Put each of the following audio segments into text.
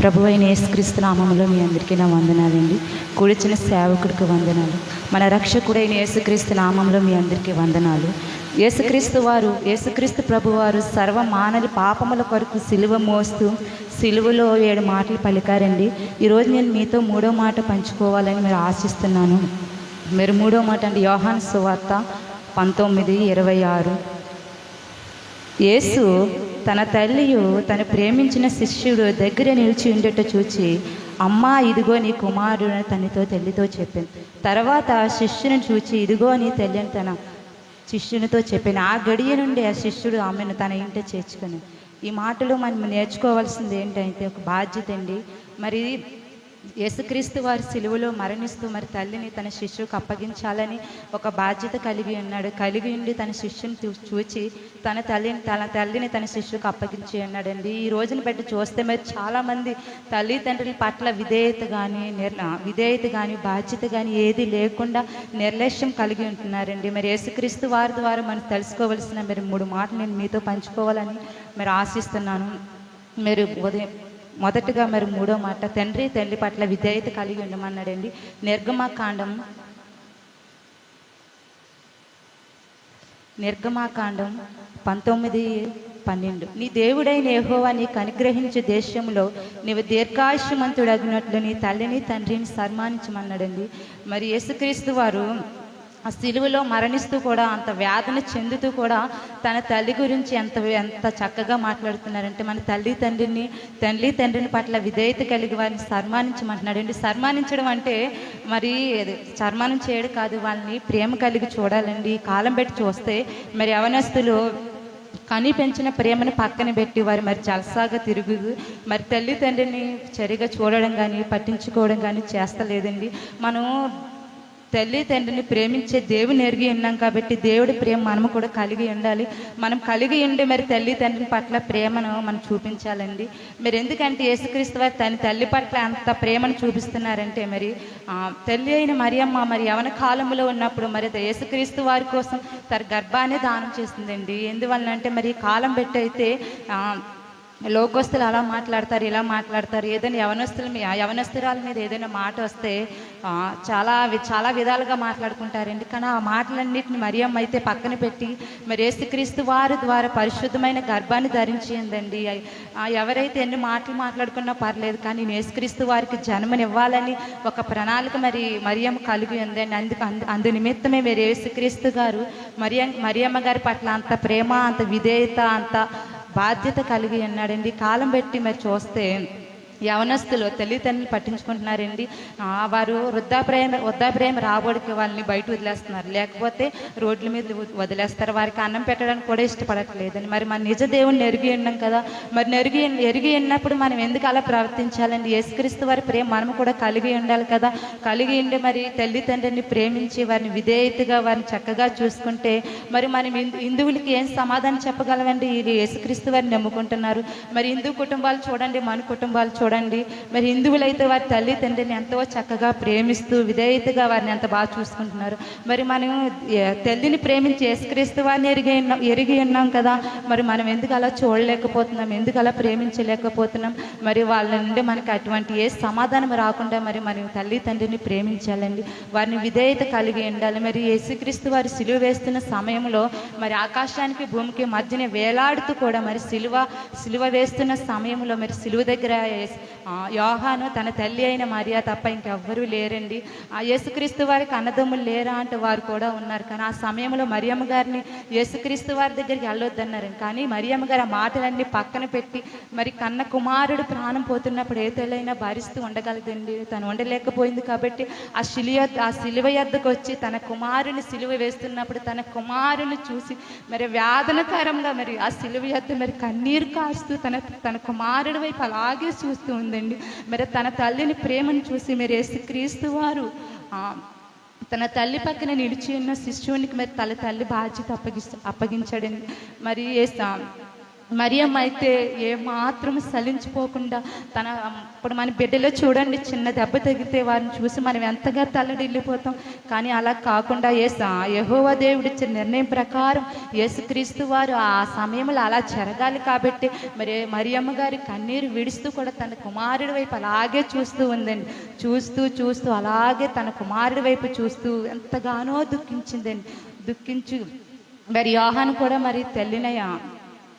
ప్రభు అయిన యేసుక్రీస్తు నామములో మీ అందరికీ నా వందనాలండి. కూడిచిన సేవకుడికి వందనాలు. మన రక్షకుడైన యేసుక్రీస్తు నామంలో మీ అందరికీ వందనాలు. యేసుక్రీస్తు వారు యేసుక్రీస్తు ప్రభు వారు సర్వ మానవి పాపముల కొరకు సిలువ మోస్తూ సిలువలో ఏడు మాటలు పలికారండి. ఈరోజు నేను మీతో మూడో మాట పంచుకోవాలని మీరు ఆశిస్తున్నాను. మీరు మూడో మాట అండి. యోహాన్ సువార్త పంతొమ్మిది ఇరవై ఆరు. యేసు తన తల్లియు తను ప్రేమించిన శిష్యుడు దగ్గర నిలిచి ఉండేట చూచి అమ్మా ఇదిగో నీ కుమారుడు తనతో తల్లితో చెప్పింది తర్వాత శిష్యుని చూచి ఇదిగో నీ తల్లి అని తన శిష్యునితో చెప్పాను. ఆ గడియ నుండి ఆ శిష్యుడు ఆమెను తన ఇంట చేర్చుకుని ఈ మాటలు మనం నేర్చుకోవాల్సింది ఏంటంటే ఒక బాధ్యత అండి. మరి యేసుక్రీస్తు వారి సిలువలో మరణిస్తూ మరి తల్లిని తన శిష్యుకు అప్పగించాలని ఒక బాధ్యత కలిగి ఉన్నాడు. కలిగి ఉండి తన శిష్యుని చూ- చూచి తన తల్లిని తన తల్లిని తన శిష్యుకు అప్పగించి ఉన్నాడండి. ఈ రోజును బట్టి చూస్తే మరి చాలామంది తల్లిదండ్రుల పట్ల విధేయత కానీ నిర్ విధేయత కానీ బాధ్యత కానీ ఏది లేకుండా నిర్లక్ష్యం కలిగి ఉంటున్నారండి. మరి యేసుక్రీస్తు వారి ద్వారా మనం తెలుసుకోవలసిన మరి మూడు మాటలు నేను మీతో పంచుకోవాలని మరి ఆశిస్తున్నాను. మీరు ఉదయం మొదటగా మరి మూడో మాట తండ్రి తల్లి పట్ల విధేయత కలిగి ఉండమన్నాడండి. నిర్గమాకాండం నిర్గమాకాండం పంతొమ్మిది పన్నెండు. నీ దేవుడైన యెహోవా నీకు అనుగ్రహించే దేశంలో నీవు దీర్ఘాయుష్మంతుడగినట్లు నీ తల్లిని తండ్రిని సన్మానించమన్నాడండి. మరి యేసుక్రీస్తు వారు ఆ సిలువలో మరణిస్తూ కూడా అంత వేదన చెందుతూ కూడా తన తల్లి గురించి ఎంత ఎంత చక్కగా మాట్లాడుతున్నారంటే మన తల్లి తండ్రిని తల్లి తండ్రిని పట్ల విధేయత కలిగి వారిని సన్మానించమంటున్నాడండి సన్మానించడం అంటే మరి అది సన్మానం చేయడం కాదు వాళ్ళని ప్రేమ కలిగి చూడాలండి. కాలం పెట్టి చూస్తే మరి యవనస్తులు కని పెంచిన ప్రేమను పక్కన పెట్టి వారు మరి జలసాగా తిరుగు మరి తల్లి తండ్రిని సరిగా చూడడం కానీ పట్టించుకోవడం కానీ చేస్తలేదండి. మనం తల్లి తండ్రిని ప్రేమించే దేవుని ఎరిగి ఉన్నాం కాబట్టి దేవుడి ప్రేమ మనము కూడా కలిగి ఉండాలి. మనం కలిగి ఉండి మరి తల్లి తండ్రిని పట్ల ప్రేమను మనం చూపించాలండి. మరి ఎందుకంటే యేసుక్రీస్తు వారు తన తల్లి పట్ల అంత ప్రేమను చూపిస్తున్నారంటే మరి తల్లి అయిన మరియమ్మ మరి యవన కాలంలో ఉన్నప్పుడు మరి యేసుక్రీస్తు వారి కోసం తన గర్భాన్ని దానం చేసిందండి ఎందువల్ల అంటే మరి కాలం పెట్టి అయితే లోకస్తులు అలా మాట్లాడతారు ఇలా మాట్లాడతారు. ఏదైనా యవనస్తుల మీ యవనస్తురాల మీద ఏదైనా మాట వస్తే చాలా చాలా విధాలుగా మాట్లాడుకుంటారండి కానీ ఆ మాటలన్నింటిని మరియమ్మ అయితే పక్కన పెట్టి మరి ఏసుక్రీస్తు వారి ద్వారా పరిశుద్ధమైన గర్భాన్ని ధరించిందండి ఎవరైతే ఎన్ని మాటలు మాట్లాడుకున్నా పర్లేదు కానీ నేను యేసుక్రీస్తు వారికి జన్మనివ్వాలని ఒక ప్రణాళిక మరి మరియమ్మ కలిగి ఉందండి. అందుకు అందు అందు నిమిత్తమే మీరు యేసుక్రీస్తు గారు మరియ మరియమ్మ గారి పట్ల అంత ప్రేమ అంత విధేయత అంత బాధ్యత కలిగి ఉన్నాడండి. కాలం పెట్టి మరి చూస్తే యవనస్తులు తల్లిదండ్రులు పట్టించుకుంటున్నారండి. వారు వృద్ధాప్రాయం వృద్ధాప్రాయం రాబడికి వాళ్ళని బయట వదిలేస్తున్నారు. లేకపోతే రోడ్ల మీద వదిలేస్తారు. వారికి అన్నం పెట్టడానికి కూడా ఇష్టపడట్లేదండి. మరి మన నిజ దేవుణ్ణి ఎరిగి ఉన్నాం కదా. మరి నెరిగి ఎరిగి ఉన్నప్పుడు మనం ఎందుకు అలా ప్రవర్తించాలండి? యేసుక్రీస్తు వారి ప్రేమ మనం కూడా కలిగి ఉండాలి కదా. కలిగి ఉండి మరి తల్లిదండ్రుని ప్రేమించి వారిని విధేయతగా వారిని చక్కగా చూసుకుంటే మరి మనం హిందువులకి ఏం సమాధానం చెప్పగలమండి? ఇది యేసుక్రీస్తు వారిని నమ్ముకుంటున్నారు. మరి హిందూ కుటుంబాలు చూడండి మన కుటుంబాలు చూడండి. మరి హిందువులైతే వారి తల్లి తండ్రిని ఎంతో చక్కగా ప్రేమిస్తూ విధేయతగా వారిని ఎంత బాగా చూసుకుంటున్నారు. మరి మనం తల్లిని ప్రేమించి యేసుక్రీస్తు వారిని ఎరిగి ఉన్నాం ఎరిగి ఉన్నాం కదా. మరి మనం ఎందుకు అలా చూడలేకపోతున్నాం? ఎందుకు అలా ప్రేమించలేకపోతున్నాం? మరి వాళ్ళ నుండి మనకి అటువంటి ఏ సమాధానం రాకుండా మరి మనం తల్లి తండ్రిని ప్రేమించాలండి. వారిని విధేయత కలిగి ఉండాలి. మరి యేసుక్రీస్తు వారి సిలువ వేస్తున్న సమయంలో మరి ఆకాశానికి భూమికి మధ్యన వేలాడుతూ కూడా మరి సిలువ సిలువ వేస్తున్న సమయంలో మరి సిలువ దగ్గర యోహాను తన తల్లి అయిన మరియా తప్ప ఇంకెవ్వరూ లేరండి. ఆ యేసుక్రీస్తు వారికి అన్నదమ్ములు లేరా అంటే వారు కూడా ఉన్నారు. కానీ ఆ సమయంలో మరియమ్మ గారిని యేసుక్రీస్తు వారి దగ్గరికి వెళ్ళొద్దన్నారు. కానీ మరియమ్మ గారు ఆ మాటలన్నీ పక్కన పెట్టి మరి కన్న కుమారుడు ప్రాణం పోతున్నప్పుడు ఏ తల్లైనా భరిస్తూ ఉండగలదండి. తను ఉండలేకపోయింది కాబట్టి ఆ శిలియ ఆ శిలువ యొద్దకు వచ్చి తన కుమారుని సిలువ వేస్తున్నప్పుడు తన కుమారుని చూసి మరి వేదనకరంగా మరి ఆ సిలువ యొద్ద మరి కన్నీరు కాస్తూ తన తన కుమారుడి వైపు అలాగే చూస్తూ ఉందండి. మరి తన తల్లిని ప్రేమను చూసి మరి క్రీస్తు వారు ఆ, తన తల్లి పక్కన నిలిచి ఉన్న శిష్యునికి మరి తల తల్లి బాధ్యత అప్పగి అప్పగించాడండి మరి యేసు- మరియమ్మ అయితే ఏ మాత్రం సలించిపోకుండా తన ఇప్పుడు మన బిడ్డలో చూడండి చిన్న దెబ్బ తగిలితే వారిని చూసి మనం ఎంతగా తల్లడిల్లిపోతాం. కానీ అలా కాకుండా ఏసా యహోవా దేవుడు ఇచ్చిన నిర్ణయం ప్రకారం యేసుక్రీస్తు వారు ఆ సమయంలో అలా జరగాలి కాబట్టి మరి మరియమ్మ గారి కన్నీరు విడుస్తూ కూడా తన కుమారుడి వైపు అలాగే చూస్తూ ఉందండి. చూస్తూ చూస్తూ అలాగే తన కుమారుడి వైపు చూస్తూ ఎంతగానో దుఃఖించిందండి. దుఃఖించు. మరి యోహాను కూడా మరి తెల్లినయా?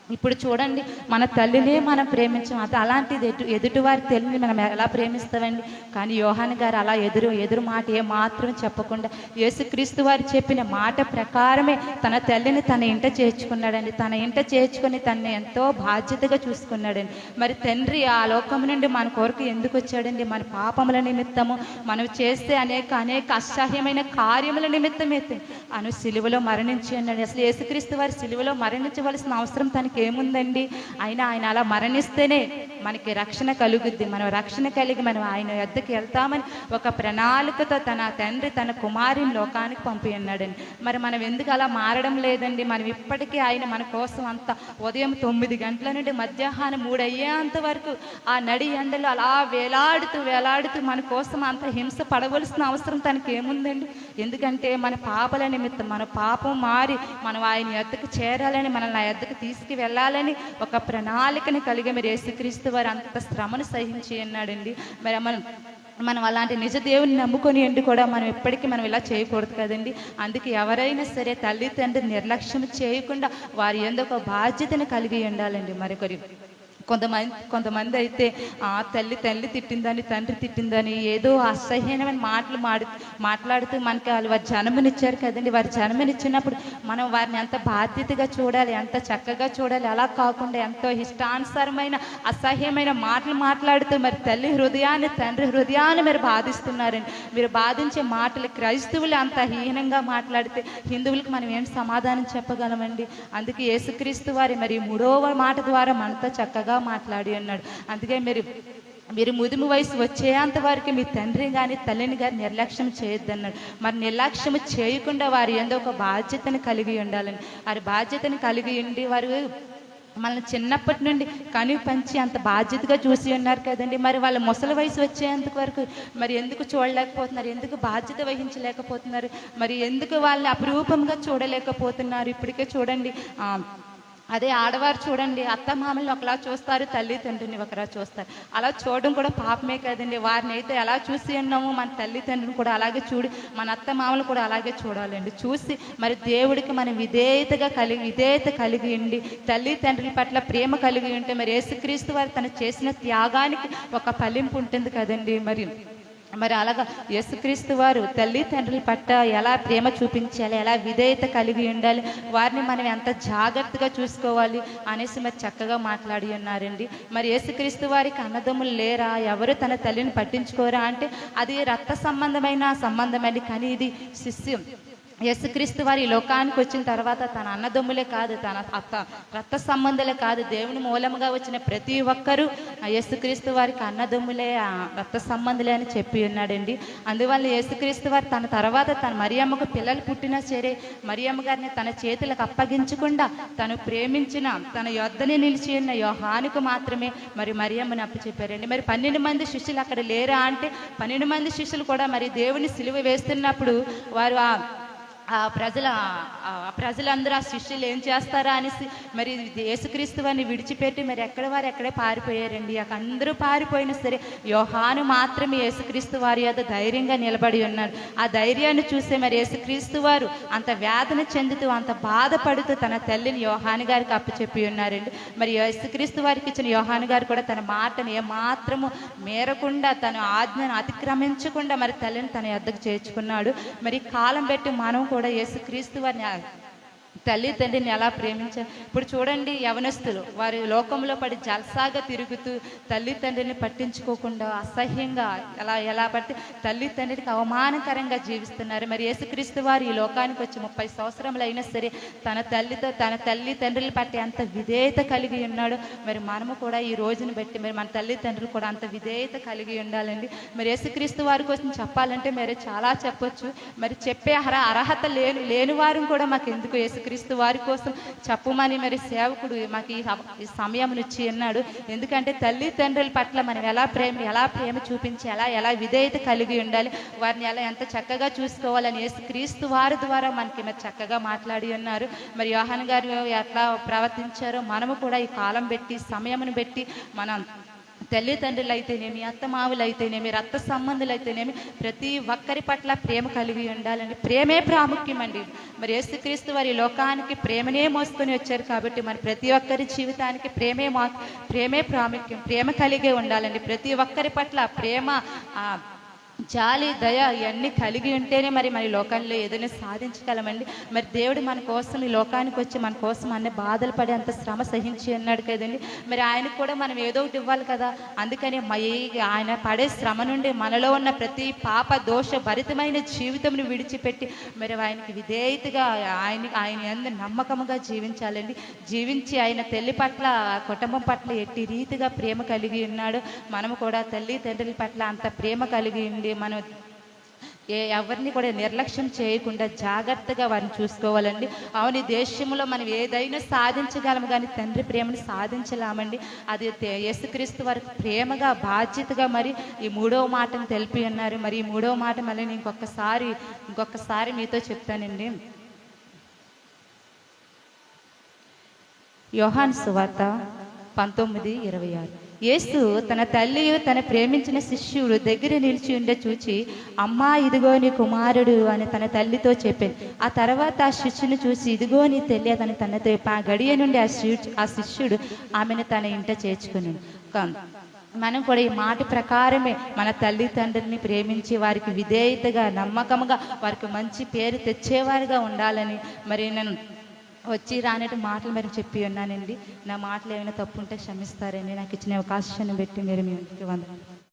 ఇప్పుడు చూడండి మన తల్లినే మనం ప్రేమించాం. అది అలాంటిది ఎటు ఎదుటివారి తల్లిని మనం ఎలా ప్రేమిస్తామండి? కానీ యోహాన్ గారు అలా ఎదురు ఎదురు మాట ఏ మాత్రం చెప్పకుండా యేసుక్రీస్తు వారు చెప్పిన మాట ప్రకారమే తన తల్లిని తన ఇంట చేర్చుకున్నాడండి. తన ఇంట చేర్చుకొని తనని ఎంతో బాధ్యతగా చూసుకున్నాడండి. మరి తండ్రి ఆ లోకం నుండి మన కొరకు ఎందుకు వచ్చాడండి? మన పాపముల నిమిత్తము మనం చేస్తే అనేక అనేక అసహ్యమైన కార్యముల నిమిత్తమే అను సిలువలో మరణించి అన్నాడు అసలు యేసుక్రీస్తు వారి సిలువలో మరణించవలసిన అవసరం తనకి ఏముందండి అయినా ఆయన అలా మరణిస్తేనే మనకి రక్షణ కలుగుద్ది. మనం రక్షణ కలిగి మనం ఆయన యొద్దకు వెళ్తామని ఒక ప్రణాళికతో తన తండ్రి తన కుమారుని లోకానికి పంపి ఉన్నాడండి. మరి మనం ఎందుకు అలా మారడం లేదండి? మనం ఇప్పటికీ ఆయన మన కోసం అంత ఉదయం తొమ్మిది గంటల నుండి మధ్యాహ్నం మూడు అయ్యేంత వరకు ఆ నడి ఎండలు అలా వేలాడుతూ వేలాడుతూ మన కోసం అంత హింస పడవలసిన అవసరం తనకి ఏముందండి ఎందుకంటే మన పాపల నిమిత్తం మన పాపం మారి మనం ఆయన ఎద్దకు చేరాలని మనల్ని ఆ ఎద్దకు తీసుకు వెళ్ళాలని ఒక ప్రణాళికని కలిగి మీరు యేసుక్రీస్తు వారు అంత శ్రమను సహించి అన్నాడండి మరి మనం మనం అలాంటి నిజ దేవుని నమ్ముకొని ఎండి కూడా మనం ఎప్పటికీ మనం ఇలా చేయకూడదు కదండి. అందుకే ఎవరైనా సరే తల్లిదండ్రులు నిర్లక్ష్యం చేయకుండా వారి ఎందుకు బాధ్యతను కలిగి ఉండాలండి మరొకరి. కొంతమంది కొంతమంది అయితే ఆ తల్లి తల్లి తిట్టిందని తండ్రి తిట్టిందని ఏదో అసహ్యమైన మాటలు మాడి మాట్లాడుతూ మనకి వాళ్ళు వారి జన్మనిచ్చారు కదండి. వారి జన్మనిచ్చినప్పుడు మనం వారిని ఎంత బాధ్యతగా చూడాలి ఎంత చక్కగా చూడాలి అలా కాకుండా ఎంతో ఇష్టానుసారమైన అసహ్యమైన మాటలు మాట్లాడుతూ మరి తల్లి హృదయాన్ని తండ్రి హృదయాన్ని మీరు బాధిస్తున్నారండి. మీరు బాధించే మాటలు క్రైస్తవులు అంత హీనంగా మాట్లాడితే హిందువులకు మనం ఏం సమాధానం చెప్పగలమండి? అందుకే యేసుక్రీస్తు వారి మరి మూడవ మాట ద్వారా మనతో చక్కగా మాట్లాడి అన్నాడు. అందుకే మీరు మీరు ముదుము వయసు వచ్చేంత వరకు మీ తండ్రి కానీ తల్లిని కానీ నిర్లక్ష్యం చేయొద్దన్నాడు. మరి నిర్లక్ష్యం చేయకుండా వారి ఎందు ఒక బాధ్యతను కలిగి ఉండాలని. వారి బాధ్యతను కలిగి ఉండి వారు మనల్ని చిన్నప్పటి నుండి కను పంచి అంత బాధ్యతగా చూసి ఉన్నారు కదండి. మరి వాళ్ళ ముసలి వయసు వచ్చేంత వరకు మరి ఎందుకు చూడలేకపోతున్నారు? ఎందుకు బాధ్యత వహించలేకపోతున్నారు? మరి ఎందుకు వాళ్ళని అపురూపంగా చూడలేకపోతున్నారు? ఇప్పటికే చూడండి. అదే ఆడవారు చూడండి అత్త మామల్ని ఒకలా చూస్తారు తల్లిదండ్రుని ఒకలా చూస్తారు. అలా చూడడం కూడా పాపమే కదండి. వారిని అయితే ఎలా చూసి ఉన్నామో మన తల్లిదండ్రులు కూడా అలాగే చూడి మన అత్త మామలు కూడా అలాగే చూడాలండి. చూసి మరి దేవుడికి మనం విధేయతగా కలిగి విధేయత కలిగి ఉండి తల్లిదండ్రుల పట్ల ప్రేమ కలిగి ఉంటే మరి యేసుక్రీస్తు వారు తను చేసిన త్యాగానికి ఒక ఫలింపు ఉంటుంది కదండి మరి. మరి అలాగా యేసుక్రీస్తు వారు తల్లి తండ్రుల పట్ల ఎలా ప్రేమ చూపించాలి ఎలా విధేయత కలిగి ఉండాలి వారిని మనం ఎంత జాగ్రత్తగా చూసుకోవాలి అనేసి మరి చక్కగా మాట్లాడి ఉన్నారండి. మరి యేసుక్రీస్తు వారికి అన్నదమ్ములు లేరా? ఎవరు తన తల్లిని పట్టించుకోరా? అంటే అది రక్త సంబంధమైన సంబంధమైనది కానీ ఇది శిష్యం. యేసుక్రీస్తు వారి ఈ లోకానికి వచ్చిన తర్వాత తన అన్నదమ్ములే కాదు తన అత్త రక్త సంబంధులే కాదు దేవుని మూలముగా వచ్చిన ప్రతి ఒక్కరూ యేసుక్రీస్తు వారికి అన్నదమ్ములే రక్త సంబంధులే అని చెప్పి ఉన్నాడండి. అందువల్ల యేసుక్రీస్తు వారు తన తర్వాత తన మరియమ్మకు పిల్లలు పుట్టినా సరే మరియమ్మ గారిని తన చేతులకు అప్పగించకుండా తను ప్రేమించిన తన యొద్దని నిలిచి ఉన్న యోహానుకు మాత్రమే మరి మరియమ్మని అప్పచెప్పారండి. మరి పన్నెండు మంది శిష్యులు అక్కడ లేరా అంటే పన్నెండు మంది శిష్యులు కూడా మరి దేవుని సిలువ వేస్తున్నప్పుడు వారు ఆ ఆ ప్రజల ప్రజలందరూ ఆ శిష్యులు ఏం చేస్తారా అనేసి మరి యేసుక్రీస్తు వారిని విడిచిపెట్టి మరి ఎక్కడ వారు ఎక్కడే పారిపోయారండి? అక్కడ అందరూ పారిపోయినా సరే యోహాను మాత్రమే యేసుక్రీస్తు వారి యొక్క ధైర్యంగా నిలబడి ఉన్నాడు. ఆ ధైర్యాన్ని చూసే మరి యేసుక్రీస్తు వారు అంత వేదన చెందుతూ అంత బాధపడుతూ తన తల్లిని యోహాను గారికి అప్పచెప్పి ఉన్నారండి. మరి యేసుక్రీస్తు వారికి ఇచ్చిన యోహాను గారు కూడా తన మాటను ఏ మాత్రము మేరకుండా తన ఆజ్ఞను అతిక్రమించకుండా మరి తల్లిని తన ఎద్దకు చేర్చుకున్నాడు. మరి కాలం పెట్టి మనం కూడా కూడా యేసుక్రీస్తు వారిని తల్లి తండ్రిని ఎలా ప్రేమించారు? ఇప్పుడు చూడండి యవనస్తులు. వారి లోకంలో పడి జల్సాగా తిరుగుతూ తల్లి తండ్రిని పట్టించుకోకుండా అసహ్యంగా ఎలా ఎలా పట్టి తల్లి తండ్రికి అవమానకరంగా జీవిస్తున్నారు. మరి యేసుక్రీస్తు వారు ఈ లోకానికి వచ్చి ముప్పై సంవత్సరములు అయినా సరే తన తల్లితో తన తల్లి తండ్రులు పట్టి అంత విధేయత కలిగి ఉన్నాడు. మరి మనము కూడా ఈ రోజుని బట్టి మరి మన తల్లిదండ్రులు కూడా అంత విధేయత కలిగి ఉండాలండి. మరి యేసుక్రీస్తు వారి కోసం చెప్పాలంటే మరి చాలా చెప్పొచ్చు. మరి చెప్పే అర్హత లేని లేని వారు కూడా మాకు ఎందుకు యేసుక్రీస్తు క్రీస్తు వారి కోసం చెప్పమని మరి సేవకుడు మాకు ఈ సమయం ఇచ్చి ఉన్నాడు. ఎందుకంటే తల్లిదండ్రుల పట్ల మనం ఎలా ప్రేమ ఎలా ప్రేమ చూపించి ఎలా ఎలా విధేయత కలిగి ఉండాలి వారిని ఎలా ఎంత చక్కగా చూసుకోవాలని యేసుక్రీస్తు వారి ద్వారా మనకి మరి చక్కగా మాట్లాడి ఉన్నారు. మరి యోహన్ గారు ఎట్లా ప్రవర్తించారో మనము కూడా ఈ కాలం పెట్టి సమయమును పెట్టి మనం తల్లిదండ్రులు అయితేనేమి అత్తమావులు అయితేనేమి రక్త సంబంధులు అయితేనేమి ప్రతి ఒక్కరి పట్ల ప్రేమ కలిగి ఉండాలండి. ప్రేమే ప్రాముఖ్యమండి. మరి యేసుక్రీస్తు వారి లోకానికి ప్రేమనే మోసుకొని వచ్చారు కాబట్టి మరి ప్రతి ఒక్కరి జీవితానికి ప్రేమే మా ప్రేమే ప్రాముఖ్యం ప్రేమ కలిగే ఉండాలండి. ప్రతి ఒక్కరి పట్ల ప్రేమ జాలి దయ ఇవన్నీ కలిగి ఉంటేనే మరి మన లోకంలో ఏదైనా సాధించగలమండి. మరి దేవుడు మన కోసం ఈ లోకానికి వచ్చి మన కోసం అన్ని బాధలు పడి అంత శ్రమ సహించి అన్నాడు కదండి. మరి ఆయనకు కూడా మనం ఏదో ఒకటి ఇవ్వాలి కదా. అందుకని ఆయన పడే శ్రమ నుండి మనలో ఉన్న ప్రతి పాప దోష భరితమైన జీవితంను విడిచిపెట్టి మరి ఆయనకి విధేయతగా ఆయన ఆయన ఎందు నమ్మకముగా జీవించాలండి. జీవించి ఆయన తల్లి పట్ల కుటుంబం పట్ల ఎట్టి రీతిగా ప్రేమ కలిగి ఉన్నాడు. మనము కూడా తల్లి తండ్రుల పట్ల అంత ప్రేమ కలిగి ఉండి మనం ఏ ఎవరిని కూడా నిర్లక్ష్యం చేయకుండా జాగ్రత్తగా వారిని చూసుకోవాలండి. అవును ఈ దేశంలో మనం ఏదైనా సాధించగలము కానీ తండ్రి ప్రేమను సాధించలేమండి. అది యేసుక్రీస్తు వారికి ప్రేమగా బాధ్యతగా మరి ఈ మూడవ మాటను తెలిపి ఉన్నారు. మరి ఈ మూడవ మాట మళ్ళీ ఇంకొకసారి ఇంకొకసారి మీతో చెప్తానండి. యోహాన్ సువార్త పంతొమ్మిది ఇరవై ఆరు. యేసు తన తల్లి తన ప్రేమించిన శిష్యుడు దగ్గర నిలిచి ఉండే చూచి అమ్మా ఇదిగో నీ కుమారుడు అని తన తల్లితో చెప్పాను ఆ తర్వాత ఆ శిష్యుని చూసి ఇదిగో నీ తల్లి అతని తనతో ఆ గడియ నుండి ఆ శిష్యు ఆ శిష్యుడు ఆమెను తన ఇంట చేర్చుకుని మనం కూడా ఈ మాట ప్రకారమే మన తల్లిదండ్రుల్ని ప్రేమించి వారికి విధేయతగా నమ్మకంగా వారికి మంచి పేరు తెచ్చేవారిగా ఉండాలని మరి నేను వచ్చి రానట్టు మాటలు మరి చెప్పి ఉన్నానండి. నా మాటలు ఏమైనా తప్పు ఉంటే క్షమిస్తారని నాకు ఇచ్చిన అవకాశాన్ని పెట్టి మీరు మీ ఇంటికి వందనాలు.